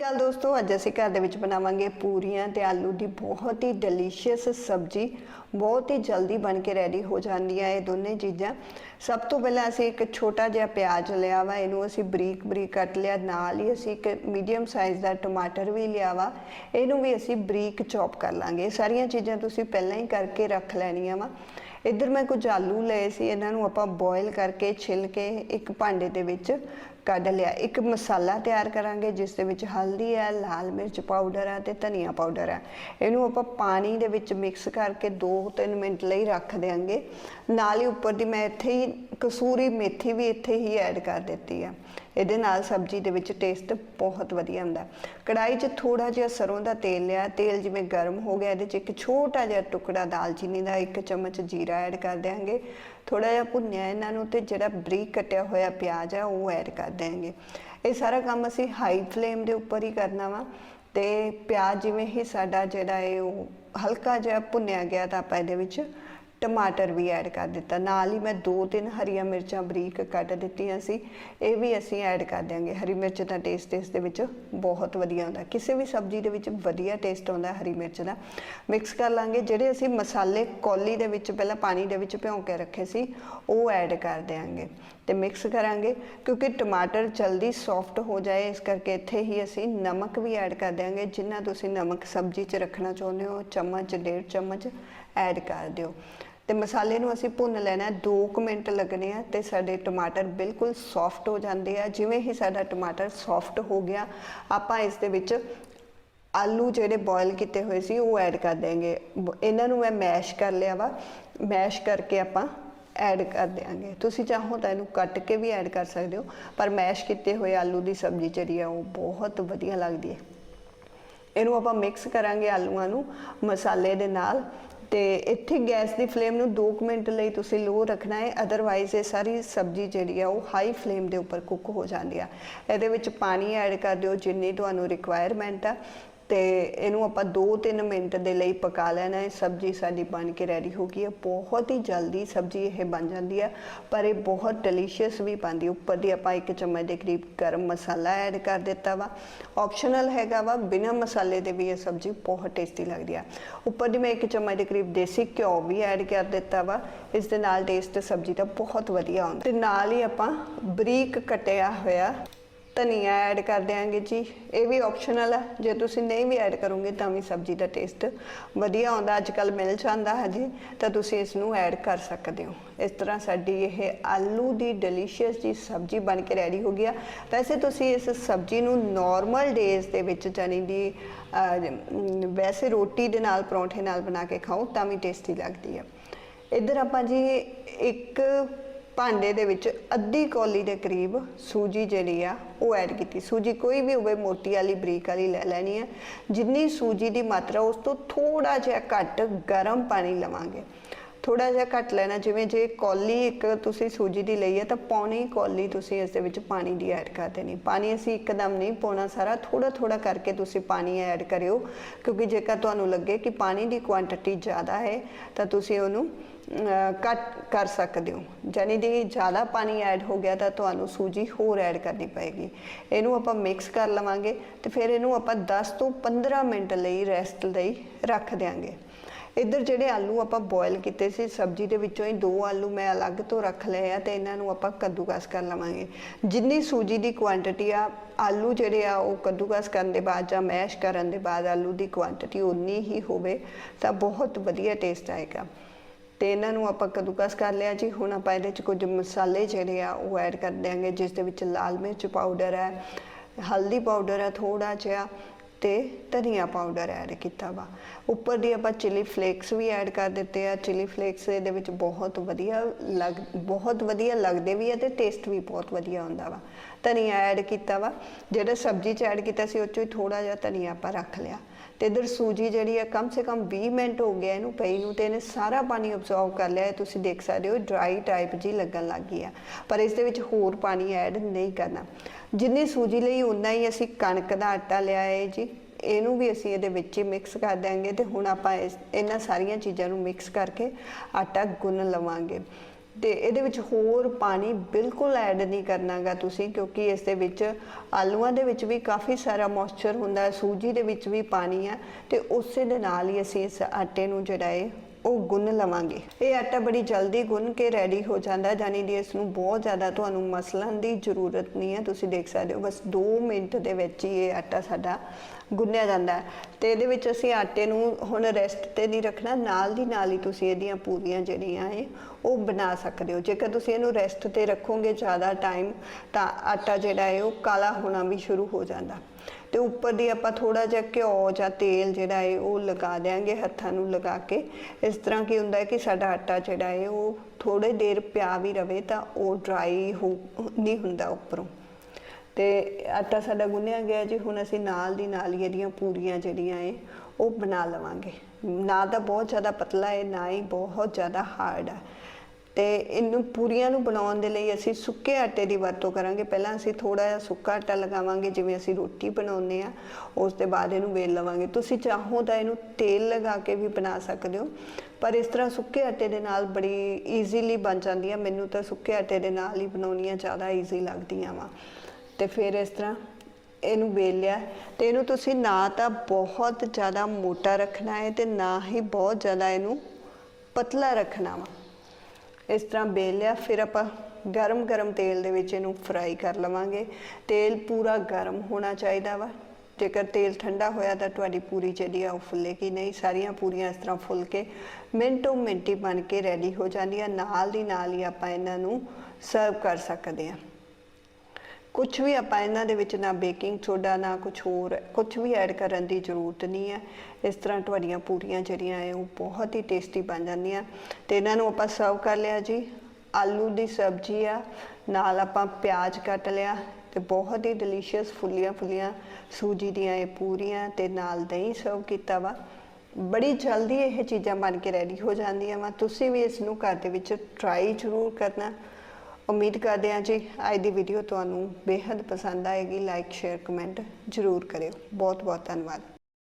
ਗੱਲ ਦੋਸਤੋ, ਅੱਜ ਅਸੀਂ ਘਰ ਦੇ ਵਿੱਚ ਬਣਾਵਾਂਗੇ ਪੂਰੀਆਂ ਤੇ ਆਲੂ ਦੀ ਬਹੁਤ ਹੀ ਡਿਲੀਸ਼ੀਅਸ ਸਬਜ਼ੀ। ਬਹੁਤ ਹੀ ਜਲਦੀ ਬਣ ਕੇ ਰੈਡੀ ਹੋ ਜਾਂਦੀਆਂ ਇਹ ਦੋਨੇ ਚੀਜ਼ਾਂ। ਸਭ ਤੋਂ ਪਹਿਲਾਂ ਅਸੀਂ ਇੱਕ ਛੋਟਾ ਜਿਹਾ ਪਿਆਜ਼ ਲਿਆ ਵਾ, ਇਹਨੂੰ ਅਸੀਂ ਬਰੀਕ ਬਰੀਕ ਕੱਟ ਲਿਆ। ਨਾਲ ਹੀ ਅਸੀਂ ਇੱਕ ਮੀਡੀਅਮ ਸਾਈਜ਼ ਦਾ ਟਮਾਟਰ ਵੀ ਲਿਆ ਵਾ। ਇਹਨੂੰ ਵੀ ਅਸੀਂ ਬਰੀਕ ਚੌਪ ਕਰ ਲਾਂਗੇ। ਸਾਰੀਆਂ ਚੀਜ਼ਾਂ ਤੁਸੀਂ ਪਹਿਲਾਂ ਹੀ ਕਰਕੇ ਰੱਖ ਲੈਣੀਆਂ ਵਾ। ਇੱਧਰ ਮੈਂ ਕੁਝ ਆਲੂ ਲਏ ਸੀ, ਇਹਨਾਂ ਨੂੰ ਆਪਾਂ ਬੋਇਲ ਕਰਕੇ ਛਿੱਲ ਕੇ ਇੱਕ ਭਾਂਡੇ ਦੇ ਵਿੱਚ ਕੱਢ ਲਿਆ। ਇੱਕ ਮਸਾਲਾ ਤਿਆਰ ਕਰਾਂਗੇ, ਜਿਸ ਦੇ ਵਿੱਚ ਹਲਦੀ ਹੈ, ਲਾਲ ਮਿਰਚ ਪਾਊਡਰ ਹੈ ਤੇ ਧਨੀਆ ਪਾਊਡਰ ਹੈ। ਇਹਨੂੰ ਆਪਾਂ ਪਾਣੀ ਦੇ ਵਿੱਚ ਮਿਕਸ ਕਰਕੇ 2-3 ਮਿੰਟ ਲਈ ਰੱਖ ਦੇਾਂਗੇ ਨਾਲ ਹੀ ਉੱਪਰ ਦੀ ਮੈਂ ਇੱਥੇ ਹੀ ਕਸੂਰੀ ਮੇਥੀ ਵੀ ਇੱਥੇ ਹੀ ਐਡ ਕਰ ਦਿੱਤੀ ਹੈ। ਇਹਦੇ ਨਾਲ ਸਬਜ਼ੀ ਦੇ ਵਿੱਚ ਟੇਸਟ ਬਹੁਤ ਵਧੀਆ ਹੁੰਦਾ ਕੜਾਈ 'ਚ ਥੋੜਾ ਜਿਹਾ ਸਰੋਂ ਦਾ ਤੇਲ ਲਿਆ। ਤੇਲ ਜਿਵੇਂ ਗਰਮ ਹੋ ਗਿਆ, ਇਹਦੇ 'ਚ ਇੱਕ ਛੋਟਾ ਜਿਹਾ ਟੁਕੜਾ ਦਾਲਚੀਨੀ ਦਾ ਇੱਕ ਚਮਚ ਜੀਰਾ ਐਡ ਕਰ ਦਿਆਂਗੇ। ਥੋੜਾ ਜਿਹਾ ਭੁੰਨਿਆ ਇਹਨਾਂ ਨੂੰ ਤੇ ਜਿਹੜਾ ਬਰੀਕ ਕੱਟਿਆ ਹੋਇਆ ਪਿਆਜ਼ ਆ ਉਹ ਐਡ ਕਰ ਦਿਆਂਗੇ। ਇਹ ਸਾਰਾ ਕੰਮ ਅਸੀਂ ਹਾਈ ਫਲੇਮ ਦੇ ਉੱਪਰ ਹੀ ਕਰਨਾ ਵਾ ਤੇ ਪਿਆਜ਼ ਜਿਵੇਂ ਹੀ ਸਾਡਾ ਜਿਹੜਾ ਹੈ ਉਹ ਹਲਕਾ ਜਿਹਾ ਭੁੰਨਿਆ ਗਿਆ ਤਾਂ ਆਪਾਂ ਇਹਦੇ ਵਿੱਚ ਟਮਾਟਰ ਵੀ ਐਡ ਕਰ ਦਿੱਤਾ। ਨਾਲ ਹੀ ਮੈਂ ਦੋ ਤਿੰਨ ਹਰੀਆਂ ਮਿਰਚਾਂ ਬਰੀਕ ਕੱਟ ਦਿੱਤੀਆਂ ਸੀ। ਇਹ ਵੀ ਅਸੀਂ ਐਡ ਕਰ ਦਿਆਂਗੇ। ਹਰੀ ਮਿਰਚ ਦਾ ਟੇਸਟ ਇਸ ਦੇ ਵਿੱਚ ਬਹੁਤ ਵਧੀਆ ਆਉਂਦਾ। ਕਿਸੇ ਵੀ ਸਬਜ਼ੀ ਦੇ ਵਿੱਚ ਵਧੀਆ ਟੇਸਟ ਆਉਂਦਾ ਹਰੀ ਮਿਰਚ ਦਾ। ਮਿਕਸ ਕਰ ਲਾਂਗੇ। ਜਿਹੜੇ ਅਸੀਂ ਮਸਾਲੇ ਕੌਲੀ ਦੇ ਵਿੱਚ ਪਹਿਲਾਂ ਪਾਣੀ ਦੇ ਵਿੱਚ ਭਿਉਂ ਕੇ ਰੱਖੇ ਸੀ, ਉਹ ਐਡ ਕਰ ਦਿਆਂਗੇ। ਤੇ ਮਿਕਸ ਕਰਾਂਗੇ। ਕਿਉਂਕਿ ਟਮਾਟਰ ਜਲਦੀ ਸੌਫਟ ਹੋ ਜਾਏ, ਇਸ ਕਰਕੇ ਇੱਥੇ ਹੀ ਅਸੀਂ ਨਮਕ ਵੀ ਐਡ ਕਰ ਦਿਆਂਗੇ। ਜਿੰਨਾ ਤੁਸੀਂ ਨਮਕ ਸਬਜ਼ੀ 'ਚ ਰੱਖਣਾ ਚਾਹੁੰਦੇ ਹੋ, ਚਮਚ, ਡੇਢ ਚਮਚ ਐਡ ਕਰ ਦਿਓ। ਤੇ ਮਸਾਲੇ ਨੂੰ ਅਸੀਂ ਭੁੰਨ ਲੈਣਾ 2 ਮਿੰਟ ਲੱਗਣੇ ਆ ਤੇ ਸਾਡੇ ਟਮਾਟਰ ਬਿਲਕੁਲ ਸੌਫਟ ਹੋ ਜਾਂਦੇ ਆ। ਜਿਵੇਂ ਹੀ ਸਾਡਾ ਟਮਾਟਰ ਸੌਫਟ ਹੋ ਗਿਆ, ਆਪਾਂ ਇਸ ਦੇ ਵਿੱਚ ਆਲੂ ਜਿਹੜੇ ਬੋਇਲ ਕੀਤੇ ਹੋਏ ਸੀ, ਉਹ ਐਡ ਕਰ ਦੇਂਗੇ ਇਹਨਾਂ ਨੂੰ ਮੈਂ ਮੈਸ਼ ਕਰ ਲਿਆ ਵਾ। ਮੈਸ਼ ਕਰਕੇ ਆਪਾਂ ਐਡ ਕਰ ਦਿਆਂਗੇ। ਤੁਸੀਂ ਚਾਹੋ ਤਾਂ ਇਹਨੂੰ ਕੱਟ ਕੇ ਵੀ ਐਡ ਕਰ ਸਕਦੇ ਹੋ, ਪਰ ਮੈਸ਼ ਕੀਤੇ ਹੋਏ ਆਲੂ ਦੀ ਸਬਜ਼ੀ ਜਿਹੜੀ ਆ, ਉਹ ਬਹੁਤ ਵਧੀਆ ਲੱਗਦੀ ਹੈ। ਇਹਨੂੰ ਆਪਾਂ ਮਿਕਸ ਕਰਾਂਗੇ ਆਲੂਆਂ ਨੂੰ ਮਸਾਲੇ ਦੇ ਨਾਲ। ਤੇ ਇੱਥੇ ਗੈਸ ਦੀ ਫਲੇਮ ਨੂੰ 2 ਮਿੰਟ ਲਈ ਤੁਸੀਂ ਲੋ ਰੱਖਣਾ ਹੈ। ਅਦਰਵਾਈਜ਼ ਇਹ ਸਾਰੀ ਸਬਜ਼ੀ ਜਿਹੜੀ ਆ, ਉਹ ਹਾਈ ਫਲੇਮ ਦੇ ਉੱਪਰ ਕੁੱਕ ਹੋ ਜਾਂਦੀ ਆ। ਇਹਦੇ ਵਿੱਚ ਪਾਣੀ ਐਡ ਕਰ ਦਿਓ ਜਿੰਨੀ ਤੁਹਾਨੂੰ ਰਿਕੁਆਇਰਮੈਂਟ ਆ। ਤੇ ਇਹਨੂੰ ਆਪਾਂ 2-3 ਮਿੰਟ ਦੇ ਲਈ ਪਕਾ ਲੈਣਾ ਹੈ। ਸਬਜ਼ੀ ਸਾਡੀ ਬਣ ਕੇ ਰੈਡੀ ਹੋ ਗਈ ਹੈ। ਬਹੁਤ ਹੀ ਜਲਦੀ ਸਬਜ਼ੀ ਇਹ ਬਣ ਜਾਂਦੀ ਹੈ, ਪਰ ਇਹ ਬਹੁਤ ਡੈਲੀਸ਼ੀਅਸ ਵੀ ਬਣਦੀ ਉੱਪਰ ਦੀ ਆਪਾਂ ਇੱਕ ਚਮਚ ਦੇ ਕਰੀਬ ਗਰਮ ਮਸਾਲਾ ਐਡ ਕਰ ਦਿੱਤਾ ਵਾ। ਆਪਸ਼ਨਲ ਹੈਗਾ ਵਾ, ਬਿਨਾਂ ਮਸਾਲੇ ਦੇ ਵੀ ਇਹ ਸਬਜ਼ੀ ਬਹੁਤ ਟੇਸਟੀ ਲੱਗਦੀ ਆ ਉੱਪਰ ਦੀ ਮੈਂ ਇੱਕ ਚਮਚ ਦੇ ਕਰੀਬ ਦੇਸੀ ਘਿਓ ਵੀ ਐਡ ਕਰ ਦਿੱਤਾ ਵਾ। ਇਸ ਦੇ ਨਾਲ ਟੇਸਟ ਸਬਜ਼ੀ ਦਾ ਬਹੁਤ ਵਧੀਆ ਆਉਂਦਾ ਤੇ ਨਾਲ ਹੀ ਆਪਾਂ ਬਰੀਕ ਕਟਿਆ ਹੋਇਆ ਧਨੀਆ ਐਡ ਕਰ ਦਿਆਂਗੇ ਜੀ। ਇਹ ਵੀ ਆਪਸ਼ਨਲ ਹੈ ਜੇ ਤੁਸੀਂ ਨਹੀਂ ਵੀ ਐਡ ਕਰੋਗੇ ਤਾਂ ਵੀ ਸਬਜ਼ੀ ਦਾ ਟੇਸਟ ਵਧੀਆ ਆਉਂਦਾ ਅੱਜ ਕੱਲ ਮਿਲ ਜਾਂਦਾ ਹੈ ਜੀ ਤਾਂ ਤੁਸੀਂ ਇਸ ਨੂੰ ਐਡ ਕਰ ਸਕਦੇ ਹੋ। ਇਸ ਤਰ੍ਹਾਂ ਸਾਡੀ ਇਹ ਆਲੂ ਦੀ ਡਿਲੀਸ਼ੀਅਸ ਜੀ ਸਬਜ਼ੀ ਬਣ ਕੇ ਰੈਡੀ ਹੋ ਗਿਆ ਵੈਸੇ ਤੁਸੀਂ ਇਸ ਸਬਜ਼ੀ ਨੂੰ ਨਾਰਮਲ ਡੇਜ਼ ਦੇ ਵਿੱਚ ਜਾਨੀ ਦੀ ਵੈਸੇ ਰੋਟੀ ਦੇ ਨਾਲ, ਪਰੌਂਠੇ ਨਾਲ ਬਣਾ ਕੇ ਖਾਓ, ਤਾਂ ਵੀ ਟੇਸਟੀ ਲੱਗਦੀ ਹੈ ਇੱਧਰ ਆਪਾਂ ਜੀ ਇੱਕ ਭਾਂਡੇ ਦੇ ਵਿੱਚ ਅੱਧੀ ਕੌਲੀ ਦੇ ਕਰੀਬ ਸੂਜੀ ਜਿਹੜੀ ਆ, ਉਹ ਐਡ ਕੀਤੀ। ਸੂਜੀ ਕੋਈ ਵੀ ਹੋਵੇ, ਮੋਟੀ ਵਾਲੀ, ਬਰੀਕ ਵਾਲੀ ਲੈ ਲੈਣੀ ਹੈ ਜਿੰਨੀ ਸੂਜੀ ਦੀ ਮਾਤਰਾ, ਉਸ ਤੋਂ ਥੋੜਾ ਜਿਹਾ ਘੱਟ ਗਰਮ ਪਾਣੀ ਲਵਾਂਗੇ। ਥੋੜਾ ਜਿਹਾ ਘੱਟ ਲੈਣਾ, ਜਿਵੇਂ ਜੇ ਕੌਲੀ ਇੱਕ ਤੁਸੀਂ ਸੂਜੀ ਦੀ ਲਈ ਹੈ ਤਾਂ ਪੌਣੀ ਕੌਲੀ ਤੁਸੀਂ ਇਸ ਦੇ ਵਿੱਚ ਪਾਣੀ ਦੀ ਐਡ ਕਰ ਦੇਣੀ। ਪਾਣੀ ਅਸੀਂ ਇੱਕਦਮ ਨਹੀਂ ਪਾਉਣਾ ਸਾਰਾ ਥੋੜਾ ਥੋੜਾ ਕਰਕੇ ਤੁਸੀਂ ਪਾਣੀ ਐਡ ਕਰਿਓ। ਕਿਉਂਕਿ ਜੇਕਰ ਤੁਹਾਨੂੰ ਲੱਗੇ ਕਿ ਪਾਣੀ ਦੀ ਕੁਆਂਟੀਟੀ ਜ਼ਿਆਦਾ ਹੈ, ਤਾਂ ਤੁਸੀਂ ਉਹਨੂੰ ਕੱਟ ਕਰ ਸਕਦੇ ਹੋ। ਜਾਨੀ ਦੀ ਜ਼ਿਆਦਾ ਪਾਣੀ ਐਡ ਹੋ ਗਿਆ ਤਾਂ ਤੁਹਾਨੂੰ ਸੂਜੀ ਹੋਰ ਐਡ ਕਰਨੀ ਪਏਗੀ। ਇਹਨੂੰ ਆਪਾਂ ਮਿਕਸ ਕਰ ਲਵਾਂਗੇ ਤੇ ਫਿਰ ਇਹਨੂੰ ਆਪਾਂ 10 ਤੋਂ 15 ਮਿੰਟ ਲਈ ਰੈਸਟ ਲਈ ਰੱਖ ਦਿਆਂਗੇ। ਇੱਧਰ ਜਿਹੜੇ ਆਲੂ ਆਪਾਂ ਬੋਇਲ ਕੀਤੇ ਸੀ, ਸਬਜ਼ੀ ਦੇ ਵਿੱਚੋਂ ਹੀ ਦੋ ਆਲੂ ਮੈਂ ਅਲੱਗ ਤੋਂ ਰੱਖ ਲਏ ਆ ਤੇ ਇਹਨਾਂ ਨੂੰ ਆਪਾਂ ਕੱਦੂਕਸ ਕਰ ਲਵਾਂਗੇ। ਜਿੰਨੀ ਸੂਜੀ ਦੀ ਕੁਆਂਟੀਟੀ ਆ, ਆਲੂ ਜਿਹੜੇ ਆ ਉਹ ਕੱਦੂਕਸ ਕਰਨ ਦੇ ਬਾਅਦ ਜਾਂ ਮੈਸ਼ ਕਰਨ ਦੇ ਬਾਅਦ ਆਲੂ ਦੀ ਕੁਆਂਟੀਟੀ ਉਨੀ ਹੀ ਹੋਵੇ ਤਾਂ ਬਹੁਤ ਵਧੀਆ ਟੇਸਟ ਆਏਗਾ। ਤੇ ਇਹਨਾਂ ਨੂੰ ਆਪਾਂ ਕਦੂਕਸ ਕਰ ਲਿਆ ਜੀ। ਹੁਣ ਆਪਾਂ ਇਹਦੇ ਚ ਕੁਝ ਮਸਾਲੇ ਜਿਹੜੇ ਆ, ਉਹ ਐਡ ਕਰ ਦਿਆਂਗੇ, ਜਿਸ ਦੇ ਵਿੱਚ ਲਾਲ ਮਿਰਚ ਪਾਊਡਰ ਹੈ, ਹਲਦੀ ਪਾਊਡਰ ਹੈ ਥੋੜਾ ਜਿਹਾ ਤੇ ਧਨੀਆ ਪਾਊਡਰ ਐਡ ਕੀਤਾ ਵਾ। ਉੱਪਰ ਦੀ ਆਪਾਂ ਚਿਲੀ ਫਲੇਕਸ ਵੀ ਐਡ ਕਰ ਦਿੱਤੇ ਆ। ਚਿਲੀ ਫਲੇਕਸ ਇਹਦੇ ਵਿੱਚ ਬਹੁਤ ਵਧੀਆ ਲੱਗ, ਬਹੁਤ ਵਧੀਆ ਲੱਗਦੇ ਵੀ ਆ ਤੇ ਟੇਸਟ ਵੀ ਬਹੁਤ ਵਧੀਆ ਹੁੰਦਾ ਵਾ। ਧਨੀਆ ਐਡ ਕੀਤਾ ਵਾ। ਜਿਹੜਾ ਸਬਜ਼ੀ ਚ ਐਡ ਕੀਤਾ ਸੀ, ਉਹ ਚੋਂ ਹੀ ਥੋੜਾ ਜਿਹਾ ਧਨੀਆ ਆਪਾਂ ਰੱਖ ਲਿਆ। ਤੇ ਇਧਰ ਸੂਜੀ ਜਿਹੜੀ ਹੈ ਕਮ ਸੇ ਕਮ 20 ਮਿੰਟ ਹੋ ਗਿਆ ਇਹਨੂੰ ਪਈ ਨੂੰ ਤੇ ਇਹਨੇ ਸਾਰਾ ਪਾਣੀ ਅਬਜ਼ੌਰਬ ਕਰ ਲਿਆ। ਤੁਸੀਂ ਦੇਖ ਸਕਦੇ ਹੋ ਡਰਾਈ ਟਾਈਪ ਜੀ ਲੱਗਣ ਲੱਗ ਗਈ ਆ। ਪਰ ਇਸ ਦੇ ਵਿੱਚ ਹੋਰ ਪਾਣੀ ਐਡ ਨਹੀਂ ਕਰਨਾ। ਜਿੰਨੀ ਸੂਜੀ ਲਈ ਉਨਾ ਹੀ ਅਸੀਂ ਕਣਕ ਦਾ ਆਟਾ ਲਿਆ ਹੈ ਜੀ। ਇਹਨੂੰ ਵੀ ਅਸੀਂ ਇਹਦੇ ਵਿੱਚ ਹੀ ਮਿਕਸ ਕਰ ਦਾਂਗੇ ਤੇ ਹੁਣ ਆਪਾਂ ਇਹਨਾਂ ਸਾਰੀਆਂ ਚੀਜ਼ਾਂ ਨੂੰ ਮਿਕਸ ਕਰਕੇ ਆਟਾ ਗੁੰਨ ਲਵਾਂਗੇ। ਤੇ ਇਹਦੇ ਵਿੱਚ ਹੋਰ ਪਾਣੀ ਬਿਲਕੁਲ ਐਡ ਨਹੀਂ ਕਰਨਾਗਾ ਤੁਸੀਂ, ਕਿਉਂਕਿ ਇਸ ਦੇ ਵਿੱਚ ਆਲੂਆਂ ਦੇ ਵਿੱਚ ਵੀ ਕਾਫੀ ਸਾਰਾ ਮੋਇਸਚਰ ਹੁੰਦਾ ਹੈ, ਸੂਜੀ ਦੇ ਵਿੱਚ ਵੀ ਪਾਣੀ ਆ ਤੇ ਉਸੇ ਦੇ ਨਾਲ ਹੀ ਅਸੀਂ ਇਸ ਆਟੇ ਨੂੰ ਜਿਹੜਾ ਹੈ ਉਹ ਗੁੰਨ ਲਵਾਂਗੇ। ਇਹ ਆਟਾ ਬੜੀ ਜਲਦੀ ਗੁੰਨ ਕੇ ਰੈਡੀ ਹੋ ਜਾਂਦਾ ਹੈ ਜਾਨੀ ਦੀ ਇਸ ਨੂੰ ਬਹੁਤ ਜ਼ਿਆਦਾ ਤੁਹਾਨੂੰ ਮਸਲਣ ਦੀ ਜ਼ਰੂਰਤ ਨਹੀਂ ਹੈ। ਤੁਸੀਂ ਦੇਖ ਸਕਦੇ ਹੋ, ਬਸ 2 ਮਿੰਟ ਦੇ ਵਿੱਚ ਹੀ ਇਹ ਆਟਾ ਸਾਡਾ ਗੁੰਨਿਆ ਜਾਂਦਾ ਹੈ। ਤੇ ਇਹਦੇ ਵਿੱਚ ਅਸੀਂ ਆਟੇ ਨੂੰ ਹੁਣ ਰੈਸਟ ਤੇ ਨਹੀਂ ਰੱਖਣਾ, ਨਾਲ ਦੀ ਨਾਲ ਹੀ ਤੁਸੀਂ ਇਹਦੀਆਂ ਪੂਰੀਆਂ ਜਿਹੜੀਆਂ ਹੈ ਉਹ ਬਣਾ ਸਕਦੇ ਹੋ। ਜੇਕਰ ਤੁਸੀਂ ਇਹਨੂੰ ਰੈਸਟ ਤੇ ਰੱਖੋਗੇ ਜ਼ਿਆਦਾ ਟਾਈਮ ਤਾਂ ਆਟਾ ਜਿਹੜਾ ਹੈ ਉਹ ਕਾਲਾ ਹੋਣਾ ਵੀ ਸ਼ੁਰੂ ਹੋ ਜਾਂਦਾ। ਤੇ ਉੱਪਰ ਦੀ ਆਪਾਂ ਥੋੜਾ ਜਿਹਾ ਘਿਓ ਜਾਂ ਤੇਲ ਜਿਹੜਾ ਹੈ ਉਹ ਲਗਾ ਦੇਾਂਗੇ ਹੱਥਾਂ ਨੂੰ ਲਗਾ ਕੇ। ਇਸ ਤਰ੍ਹਾਂ ਕੀ ਹੁੰਦਾ ਹੈ ਕਿ ਸਾਡਾ ਆਟਾ ਜਿਹੜਾ ਹੈ ਉਹ ਥੋੜੇ ਦੇਰ ਪਿਆ ਵੀ ਰਵੇ ਤਾਂ ਉਹ ਡਰਾਈ ਹੋ, ਨਹੀਂ ਹੁੰਦਾ ਉੱਪਰੋਂ। ਤੇ ਆਟਾ ਸਾਡਾ ਗੁੰਨਿਆ ਗਿਆ ਜੀ, ਹੁਣ ਅਸੀਂ ਨਾਲ ਦੀ ਨਾਲ ਹੀ ਇਹਦੀਆਂ ਪੂਰੀਆਂ ਜਿਹੜੀਆਂ ਏ, ਉਹ ਬਣਾ ਲਵਾਂਗੇ। ਨਾ ਤਾਂ ਬਹੁਤ ਜ਼ਿਆਦਾ ਪਤਲਾ ਹੈ ਨਾ ਹੀ ਬਹੁਤ ਜ਼ਿਆਦਾ ਹਾਰਡ ਹੈ ਤੇ ਇਹਨੂੰ ਪੂਰੀਆਂ ਨੂੰ ਬਣਾਉਣ ਦੇ ਲਈ ਅਸੀਂ ਸੁੱਕੇ ਆਟੇ ਦੀ ਵਰਤੋਂ ਕਰਾਂਗੇ। ਪਹਿਲਾਂ ਅਸੀਂ ਥੋੜਾ ਜਿਹਾ ਸੁੱਕਾ ਆਟਾ ਲਗਾਵਾਂਗੇ, ਜਿਵੇਂ ਅਸੀਂ ਰੋਟੀ ਬਣਾਉਂਦੇ ਆ ਉਸ ਤੋਂ ਬਾਅਦ ਇਹਨੂੰ ਵੇਲ ਲਵਾਂਗੇ। ਤੁਸੀਂ ਚਾਹੋ ਤਾਂ ਇਹਨੂੰ ਤੇਲ ਲਗਾ ਕੇ ਵੀ ਬਣਾ ਸਕਦੇ ਹੋ, ਪਰ ਇਸ ਤਰ੍ਹਾਂ ਸੁੱਕੇ ਆਟੇ ਦੇ ਨਾਲ ਬੜੀ ਈਜ਼ੀਲੀ ਬਣ ਜਾਂਦੀ ਆ। ਮੈਨੂੰ ਤਾਂ ਸੁੱਕੇ ਆਟੇ ਦੇ ਨਾਲ ਹੀ ਬਣਾਉਣੀਆਂ ਜ਼ਿਆਦਾ ਈਜ਼ੀ ਲੱਗਦੀਆਂ ਵਾ। ਤੇ ਫਿਰ ਇਸ ਤਰ੍ਹਾਂ ਇਹਨੂੰ ਵੇਲਿਆ ਤੇ ਇਹਨੂੰ ਤੁਸੀਂ ਨਾ ਤਾਂ ਬਹੁਤ ਜ਼ਿਆਦਾ ਮੋਟਾ ਰੱਖਣਾ ਹੈ ਤੇ ਨਾ ਹੀ ਬਹੁਤ ਜ਼ਿਆਦਾ ਇਹਨੂੰ ਪਤਲਾ ਰੱਖਣਾ ਵਾ। ਇਸ ਤਰ੍ਹਾਂ ਬੇਲ ਲਿਆ ਫਿਰ ਆਪਾਂ ਗਰਮ ਗਰਮ ਤੇਲ ਦੇ ਵਿੱਚ ਇਹਨੂੰ ਫਰਾਈ ਕਰ ਲਵਾਂਗੇ। ਤੇਲ ਪੂਰਾ ਗਰਮ ਹੋਣਾ ਚਾਹੀਦਾ ਵਾ। ਜੇਕਰ ਤੇਲ ਠੰਡਾ ਹੋਇਆ ਤਾਂ ਤੁਹਾਡੀ ਪੂਰੀ ਜਿਹੜੀ ਆ ਉਹ ਫੁੱਲੇਗੀ ਨਹੀਂ। ਸਾਰੀਆਂ ਪੂਰੀਆਂ ਇਸ ਤਰ੍ਹਾਂ ਫੁੱਲ ਕੇ ਮਿੰਟੋ ਮਿੰਟੀ ਬਣ ਕੇ ਰੈਡੀ ਹੋ ਜਾਂਦੀਆਂ। ਨਾਲ ਦੀ ਨਾਲ ਹੀ ਆਪਾਂ ਇਹਨਾਂ ਨੂੰ ਸਰਵ ਕਰ ਸਕਦੇ ਹਾਂ। ਕੁਝ ਵੀ ਆਪਾਂ ਇਹਨਾਂ ਦੇ ਵਿੱਚ ਨਾ ਬੇਕਿੰਗ ਸੋਡਾ ਨਾ ਕੁਝ ਹੋਰ ਕੁਝ ਵੀ ਐਡ ਕਰਨ ਦੀ ਜ਼ਰੂਰਤ ਨਹੀਂ ਹੈ। ਇਸ ਤਰ੍ਹਾਂ ਤੁਹਾਡੀਆਂ ਪੂਰੀਆਂ ਜਿਹੜੀਆਂ ਹੈ ਉਹ ਬਹੁਤ ਹੀ ਟੇਸਟੀ ਬਣ ਜਾਂਦੀਆਂ। ਤੇ ਇਹਨਾਂ ਨੂੰ ਆਪਾਂ ਸਰਵ ਕਰ ਲਿਆ ਜੀ। ਆਲੂ ਦੀ ਸਬਜ਼ੀ ਆ, ਨਾਲ ਆਪਾਂ ਪਿਆਜ਼ ਕੱਟ ਲਿਆ ਤੇ ਬਹੁਤ ਹੀ ਡਿਲੀਸ਼ੀਅਸ ਫੁੱਲੀਆਂ ਫੁੱਲੀਆਂ ਸੂਜੀ ਦੀਆਂ ਇਹ ਪੂਰੀਆਂ ਤੇ ਨਾਲ ਦਹੀਂ ਸਰਵ ਕੀਤਾ ਵਾ। ਬੜੀ ਜਲਦੀ ਇਹ ਚੀਜ਼ਾਂ ਬਣ ਕੇ ਰੈਡੀ ਹੋ ਜਾਂਦੀਆਂ ਵਾ। ਤੁਸੀਂ ਵੀ ਇਸ ਨੂੰ ਘਰ ਦੇ ਵਿੱਚ ਟਰਾਈ ਜ਼ਰੂਰ ਕਰਨਾ। ਉਮੀਦ ਕਰਦੇ ਹਾਂ ਜੀ ਅੱਜ ਦੀ ਵੀਡੀਓ ਤੁਹਾਨੂੰ ਬੇहद ਪਸੰਦ ਆਏਗੀ। ਲਾਈਕ ਸ਼ੇਅਰ ਕਮੈਂਟ ਜ਼ਰੂਰ ਕਰਿਓ। ਬਹੁਤ ਬਹੁਤ ਧੰਨਵਾਦ।